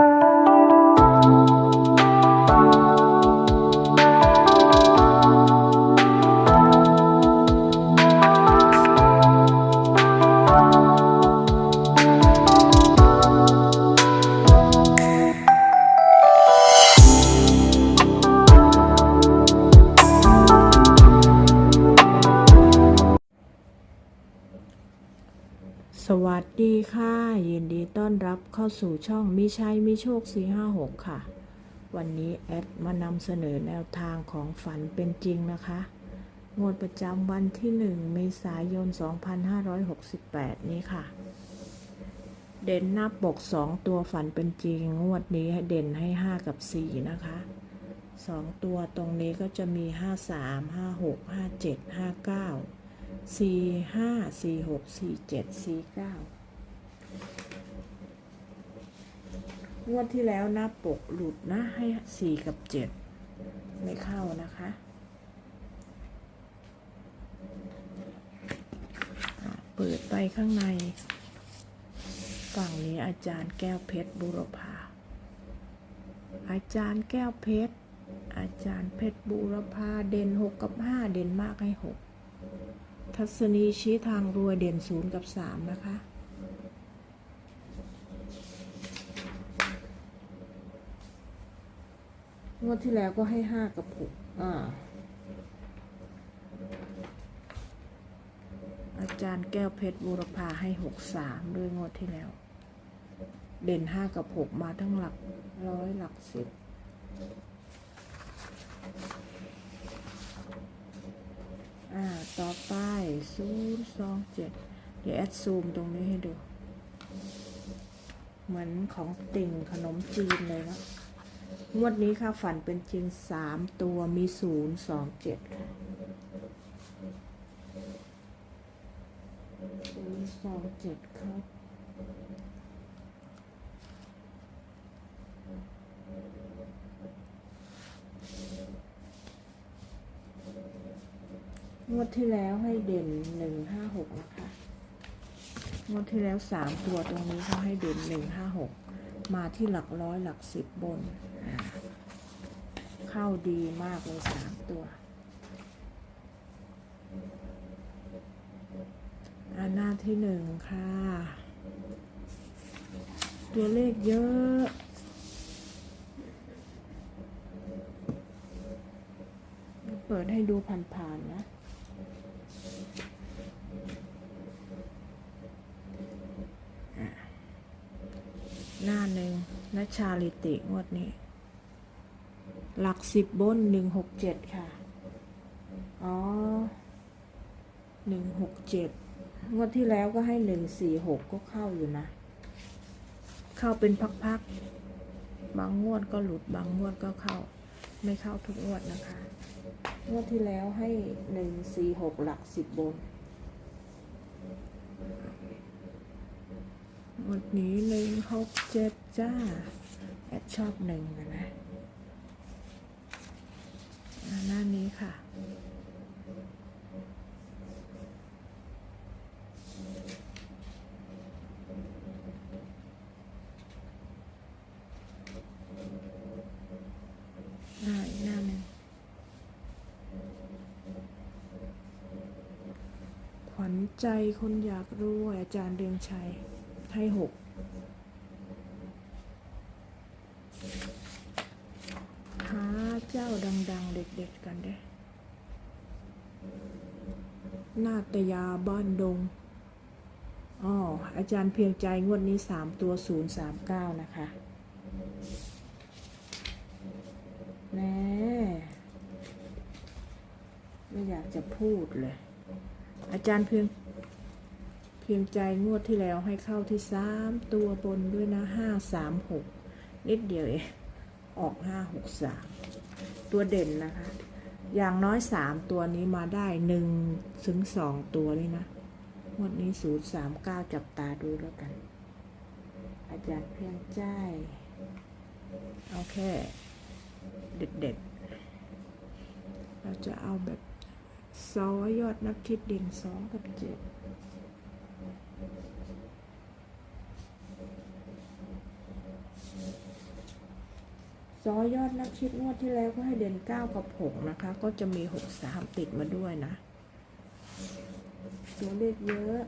you. สวัสดีค่ะ ยินดีต้อนรับเข้าสู่ช่องมิชัยมิโชค 456 ค่ะ วันนี้แอดมานำเสนอแนวทางของฝันเป็นจริงนะคะ งวดประจำวันที่ 1 เมษายน 2568 นี้ค่ะ เด่นหน้าปก 2 ตัวฝันเป็นจริง งวดนี้ให้เด่นให้ 5 กับ 4 นะคะ 2 ตัวตรงนี้ก็จะมี 53 56 57 59 สี่ห้าสี่หกสี่เจ็ดสี่เก้างวดที่แล้วหน้าปกหลุดนะให้สี่กับเจ็ดไม่เข้านะคะอะเปิดไปข้างใน ฝั่งนี้อาจารย์แก้วเพชรบุรพาอาจารย์แก้วเพชรอาจารย์เพชรบุรพาเด่นหกกับห้าเด่นมากให้หก ทัศนีชี้ทางรวยเด่นศูนย์กับสามนะคะ งวดที่แล้วก็ให้ห้ากับหกอ่าอาจารย์แก้วเพชรบูรพาให้หกสามด้วยงวดที่แล้ว เด่นห้ากับหกมาทั้งหลักร้อยหลักสิบ อ่า ต่อไปศูนย์สองเจ็ดเดี๋ยวแอดซูมตรงนี้ให้ดู เหมือนของติ่งขนมจีนเลยนะงวดนี้ค่ะฝันเป็นจริงสามตัวมีศูนย์สองเจ็ดค่ะศูนย์สองเจ็ดครับ งวดที่แล้วให้เด่นหนึ่งห้าหกนะคะงวดที่แล้วสามตัวตรงนี้เขาให้เด่นหนึ่งห้าหกมาที่หลักร้อยหลักสิบบน เข้าดีมากเลยสามตัวอันหน้าที่หนึ่งค่ะ ตัวเลขเยอะเปิดให้ดูผ่านๆนะ หน้าหนึ่ งนัชชาลิติงวดนี้ หลักสิบบนหนึ่งหกเจ็ดค่ะ อ๋อหนึ่งหกเจ็ดงวดที่แล้วก็ให้หนึ่งสี่หกก็เข้าอยู่นะ เข้าเป็นพักๆ บางงวดก็หลุดบางงวดก็เข้า ไม่เข้าทุกงวดนะคะ งวดที่แล้วให้หนึ่งสี่หกหลักสิบบน วันนี้หนึ่งหกเจ็ดจ้า แอดชอบหนึ่งนะนะหน้านี้ค่ะหน้าหนึ่งขวัญใจคนอยากรู้อาจารย์เดืองชัย ให้หกหาเจ้าดัง ๆ เด็ด ๆ กันเด้นาตยาบ้านดงอ๋ออาจารย์เพียงใจงวดนี้สามตัวศูนย์สามเก้านะคะ แน่ไม่อยากจะพูดเลย อาจารย์เพียง พียงใจงวดที่แล้วให้เข้าที่สามตัวบนด้วยนะห้าสามหกนิดเดียวเองออกห้าหกสามตัวเด่นนะคะ อย่างน้อยสามตัวนี้มาได้หนึ่งถึงสองตัวเลยนะงวดนี้ศูนย์สามเก้าจับตาดูแล้วกัน อาจารย์เพียงใจเอาแค่เด็ดๆ เราจะเอาแบบซอยอดนักคิดเด่นสองกับเจ็ด ซอยอดนักชิดงวดที่แล้วก็ให้เด่นเก้ากับหกนะคะ ก็จะมีหกสามติดมาด้วยนะ ตัวเลขเยอะ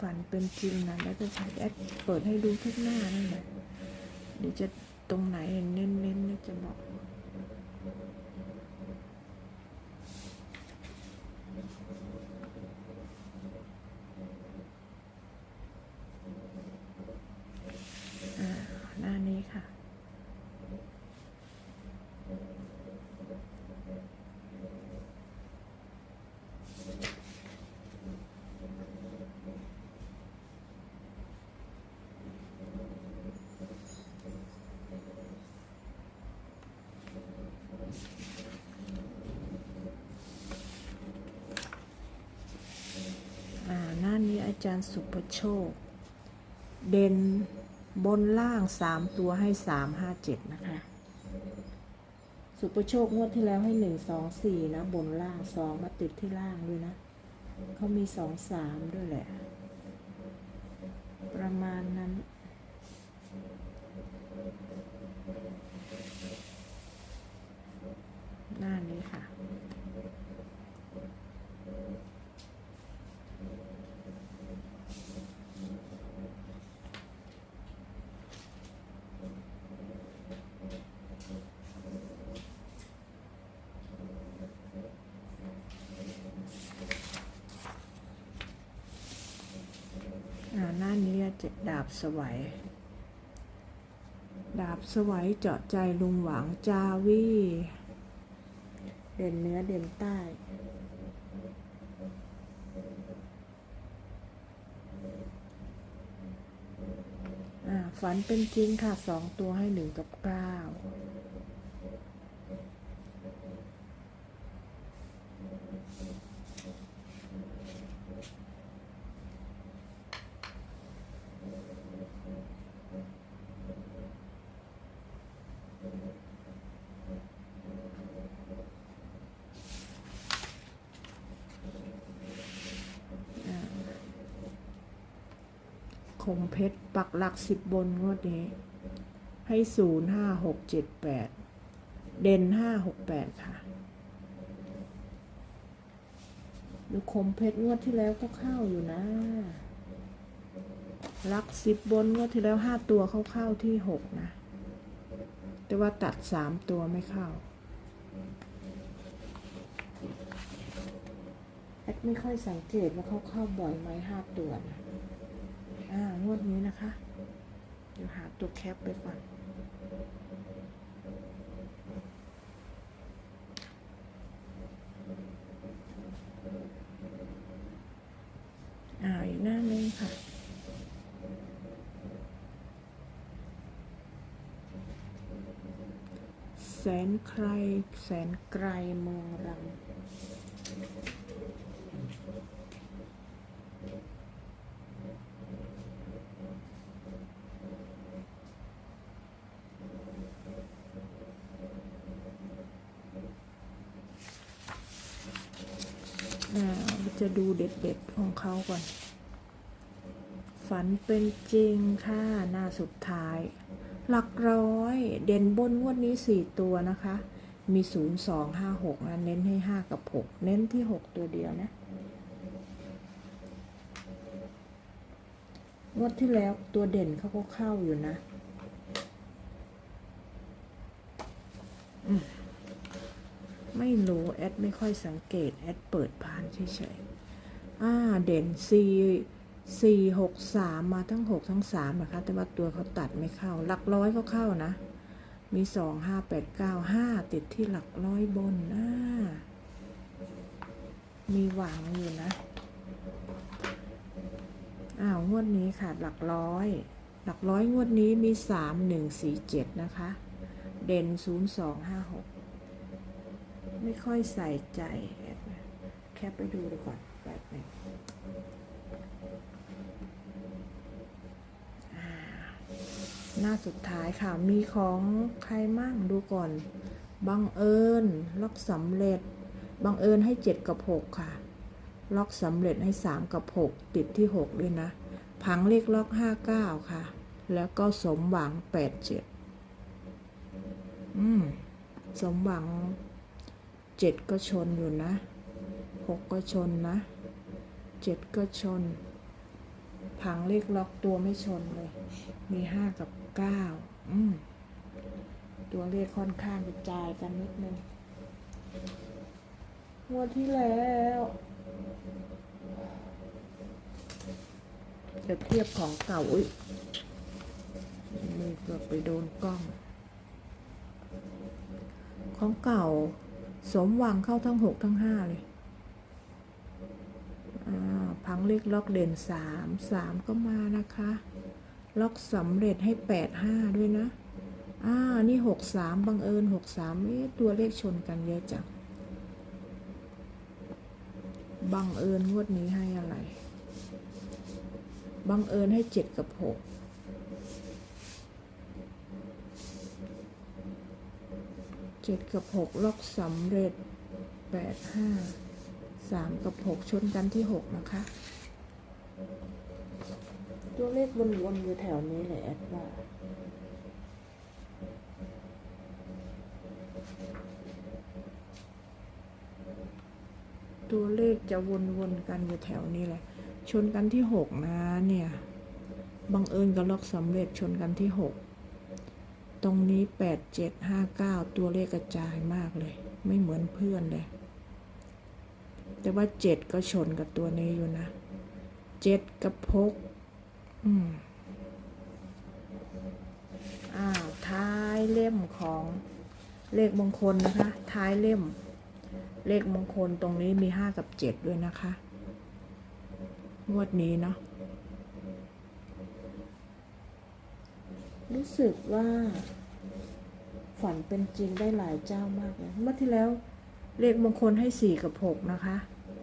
ฝันเป็นจริงนะแล้วจะใช้แอดเปิดให้ดูทุกหน้านั่นแหละเดี๋ยวจะตรงไหนเน้นๆเนจะบอก อ่า หน้านี้ค่ะ อ่า หน้านี้ อาจารย์สุปโชค เด่นบนล่างสามตัวให้สามห้าเจ็ดนะคะ สุปโชคงวดที่แล้วให้หนึ่งสองสี่นะ บนล่างสองมาติดที่ล่างด้วยนะ เขามีสองสามด้วยแหละ ประมาณนั้น หน้านี้เจ็ดดาบสวัย ดาบสวัยเจาะใจลุงหวังจาวีเด่นเนื้อเด่นใต้ฝันเป็นจริงค่ะสองตัวให้หนึ่งกับเก้า คมเพชร ปักหลักสิบบนงวดนี้ ให้ศูนย์ห้าหกเจ็ดแปดเด่นห้าหกแปดค่ะดูคมเพชรงวดที่แล้วก็เข้าอยู่นะ ลักสิบบนงวดที่แล้วห้าตัวเข้าเข้าที่หกนะ แต่ว่าตัดสามตัวไม่เข้าแอดไม่ค่อยสังเกตว่าเขาเข้าบ่อยไหมห้าตัวนะ อ่างวดนี้นะคะ เดี๋ยวหาตัวแคปไปก่อนอ่าอีกหน้านึงค่ะแสนใครแสนไกลเมืองรัง อ่าจะดูเด็ดๆของเขาก่อน ฝันเป็นจริงค่ะ หน้าสุดท้าย หลักร้อย เด่นบนงวดนี้สี่ตัวนะคะ มีศูนย์สองห้าหกนะเน้นให้ห้ากับหกเน้นที่หกตัวเดียวนะงวดที่แล้วตัวเด่นเขาก็เข้าอยู่นะ ไม่รู้แอดไม่ค่อยสังเกต แอดเปิดผ่านเฉยๆอ่าเด่นสี่สี่หกสามมาทั้งหกทั้งสามนะคะ แต่ว่าตัวเขาตัดไม่เข้า หลักร้อยก็เข้านะ มีสองห้าแปดเก้าห้าติดที่หลักร้อยบนอ่ามีหวังอยู่นะ อ้าวงวดนี้ค่ะ หลักร้อย หลักร้อยงวดนี้มีสามหนึ่งสี่เจ็ดนะคะ เด่นศูนย์สองห้าหก ไม่ค่อยใส่ใจแคปไปดูดีก่อนแบบหนึงอ่าหน้าสุดท้ายค่ะ มีของใครมั่งดูก่อน บังเอิญ ล็อกสำเร็จ บังเอิญให้เจ็ดกับหกค่ะ ล็อกสำเร็จให้สามกับหกติดที่หกด้วยนะพังเลขล็อกห้าเก้าค่ะ แล้วก็สมหวังแปดเจ็ดอืม สมหวัง เจ็ดก็ชนอยู่นะหกก็ชนนะเจ็ดก็ชน ผังเลขล็อกตัวไม่ชนเลย มีห้ากับเก้าอืมตัวเลขค่อนข้างกระจายกันนิดนึงงวดที่แล้วจะเทียบของเก่า อุ้ยมือเกือบไปโดนกล้อง ของเก่า สมหวังเข้าทั้งหกทั้งห้าเลยอ่าพังเลขล็อกเด่นสามสามก็มานะคะ ล็อกสำเร็จให้แปดห้าด้วยนะอ่านี่หกสามบังเอิญหกสามตัวเลขชนกันเยอะจังบังเอิญงวดนี้ให้อะไร บังเอิญให้เจ็ดกับหก เจ็ดกับหกล็อกสำเร็จแปดห้าสามกับหกชนกันที่หกนะคะ ตัวเลขวนๆอยู่แถวนี้แหละแอดว่าตัวเลขจะวนๆกันอยู่แถวนี้แหละ ชนกันที่หกนะเนี่ย บังเอิญกับล็อกสำเร็จชนกันที่หก ตรงนี้แปดเจ็ดห้าเก้าตัวเลขกระจายมากเลย ไม่เหมือนเพื่อนเลย แต่ว่าเจ็ดก็ชนกับตัวนี้อยู่นะเจ็ดกับพกอืมอ้าวท้ายเล่มของเลขมงคลนะคะ ท้ายเล่ม เลขมงคลตรงนี้มีห้ากับเจ็ดด้วยนะคะ งวดนี้เนาะ รู้สึกว่าฝันเป็นจริงได้หลายเจ้ามากเลยเมื่อที่แล้วเลขมงคลให้สี่กับหกนะคะ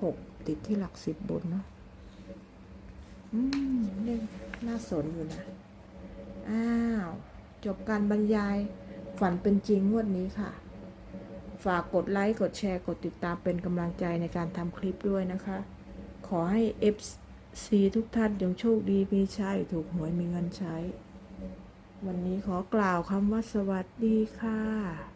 หกติดที่หลักสิบบนเนาะอืมเลขน่าสนอยู่นะ อ้าว จบการบรรยายฝันเป็นจริงงวดนี้ค่ะ ฝากกดไลค์กดแชร์กดติดตามเป็นกำลังใจในการทำคลิปด้วยนะคะ ขอให้ FC ทุกท่านจงโชคดีมีชัยถูกหวยมีเงินใช้ วันนี้ขอกล่าวคำว่าสวัสดีค่ะ